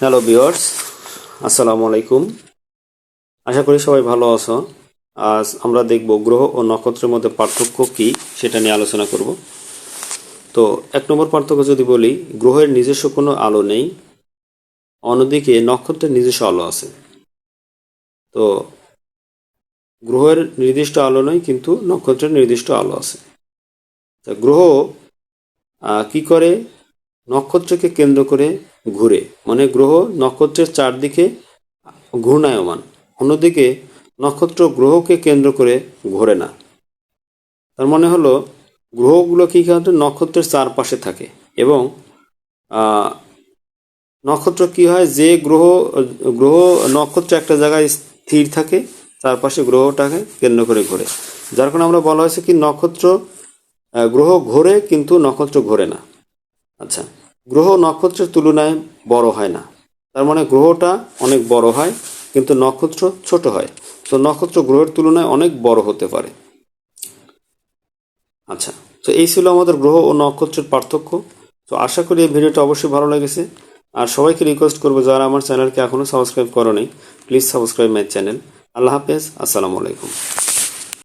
Hello বিয়ার্স আসসালামু আলাইকুম আশা করি সবাই ভালো আছো। আজ আমরা দেখব গ্রহ ও নক্ষত্রের মধ্যে পার্থক্য কি সেটা নিয়ে আলোচনা করব। তো এক নম্বর পার্থক্য যদি বলি, গ্রহের নিজস্ব কোনো আলো নেই, অন্যদিকে নক্ষত্রের নিজস্ব আলো আছে। তো গ্রহের নির্দিষ্ট আলো নয় কিন্তু নক্ষত্রের নির্দিষ্ট আলো আছে। তা গ্রহ কি করে? নক্ষত্রকে কেন্দ্র করে ঘুরে। মানে গ্রহ নক্ষত্রের চারদিকে ঘূর্ণায়মান, অন্যদিকে নক্ষত্র গ্রহকে কেন্দ্র করে ঘোরে না। তার মানে হলো, গ্রহগুলো কি করে নক্ষত্রের চারপাশে থাকে এবং নক্ষত্র কি হয়? যে গ্রহ গ্রহ নক্ষত্র একটা জায়গায় স্থির থাকে, চারপাশে গ্রহটাকে কেন্দ্র করে ঘোরে। যার কারণে আমরা বলা হয়েছে কি, নক্ষত্র গ্রহ ঘোরে কিন্তু নক্ষত্র ঘোরে না। আচ্ছা। গ্রহ নক্ষত্রের তুলনায় বড় হয় না। তার মানে গ্রহটা অনেক বড় হয়, কিন্তু নক্ষত্র ছোট হয়। তো নক্ষত্র গ্রহের তুলনায় অনেক বড় হতে পারে। আচ্ছা তো এই ছিল আমাদের গ্রহ ও নক্ষত্রের পার্থক্য। তো আশা করি এই ভিডিওটা অবশ্যই ভালো লেগেছে। আর সবাইকে রিকোয়েস্ট করব, যারা আমার চ্যানেলকে এখনও সাবস্ক্রাইব করো প্লিজ সাবস্ক্রাইব মাই চ্যানেল আল্লাহ হাফেজ, আসসালামু আলাইকুম।